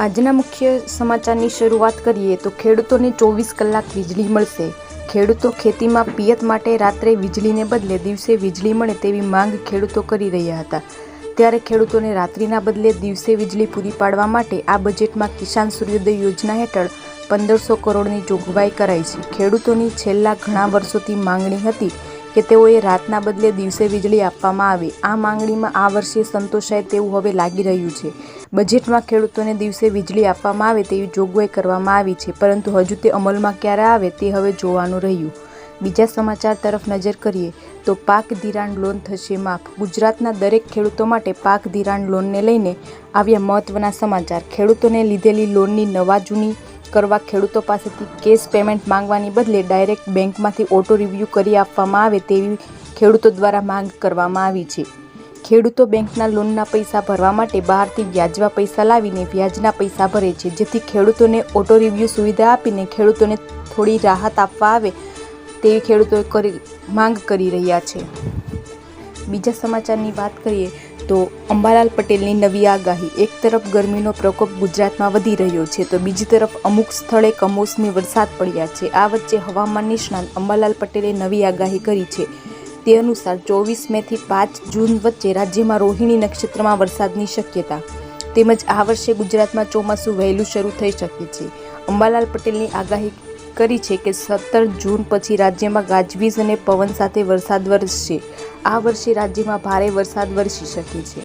આજના મુખ્ય સમાચારની શરૂઆત કરીએ તો ખેડૂતોને ચોવીસ કલાક વીજળી મળશે. ખેડૂતો ખેતીમાં પિયત માટે રાત્રે વીજળીને બદલે દિવસે વીજળી મળે તેવી માંગ ખેડૂતો કરી રહ્યા હતા. ત્યારે ખેડૂતોને રાત્રિના બદલે દિવસે વીજળી પૂરી પાડવા માટે આ બજેટમાં કિસાન સૂર્યોદય યોજના હેઠળ પંદરસો કરોડની જોગવાઈ કરાઈ છે. ખેડૂતોની છેલ્લા ઘણા વર્ષોથી માંગણી હતી કે તેઓએ રાતના બદલે દિવસે વીજળી આપવામાં આવે. આ માંગણીમાં આ વર્ષે સંતોષાય તેવું હવે લાગી રહ્યું છે. બજેટમાં ખેડૂતોને દિવસે વીજળી આપવામાં આવે તેવી જોગવાઈ કરવામાં આવી છે, પરંતુ હજુ તે અમલમાં ક્યારે આવે તે હવે જોવાનું રહ્યું. બીજા સમાચાર તરફ નજર કરીએ, તો પાક ધિરાણ લોન થશે માફ. ગુજરાતના દરેક ખેડૂતો માટે પાક ધિરાણ લોનને લઈને આવ્યા મહત્વના સમાચાર. ખેડૂતોને લીધેલી લોનની નવા જૂની કરવા ખેડૂતો પાસેથી કેશ પેમેન્ટ માંગવાની બદલે ડાયરેક્ટ બેંકમાંથી ઓટો રિવ્યૂ કરી આપવામાં આવે તેવી ખેડૂતો દ્વારા માંગ કરવામાં આવી છે. ખેડૂતો બેંકના લોનના પૈસા ભરવા માટે બહારથી વ્યાજવા પૈસા લાવીને વ્યાજના પૈસા ભરે છે, જેથી ખેડૂતોને ઓટો રિવ્યૂ સુવિધા આપીને ખેડૂતોને થોડી રાહત આપવા આવે તેવી ખેડૂતોએ કરી, માંગ કરી રહ્યા છે. બીજા સમાચારની વાત કરીએ તો અંબાલાલ પટેલની નવી આગાહી, એક તરફ ગરમીનો પ્રકોપ ગુજરાતમાં વધી રહ્યો છે તો બીજી તરફ અમુક સ્થળે કમોસમી વરસાદ પડ્યા છે. આ વચ્ચે હવામાન નિષ્ણાંત અંબાલાલ પટેલે નવી આગાહી કરી છે. તે અનુસાર ચોવીસ મેથી પાંચ જૂન વચ્ચે રાજ્યમાં રોહિણી નક્ષત્રમાં વરસાદની શક્યતા. તેમજ આ વર્ષે ગુજરાતમાં ચોમાસું વહેલું શરૂ થઈ શકે છે. અંબાલાલ પટેલની આગાહી કરી છે કે સત્તર જૂન પછી રાજ્યમાં ગાજવીજ અને પવન સાથે વરસાદ વરસશે. આ વર્ષે રાજ્યમાં ભારે વરસાદ વરસી શકે છે.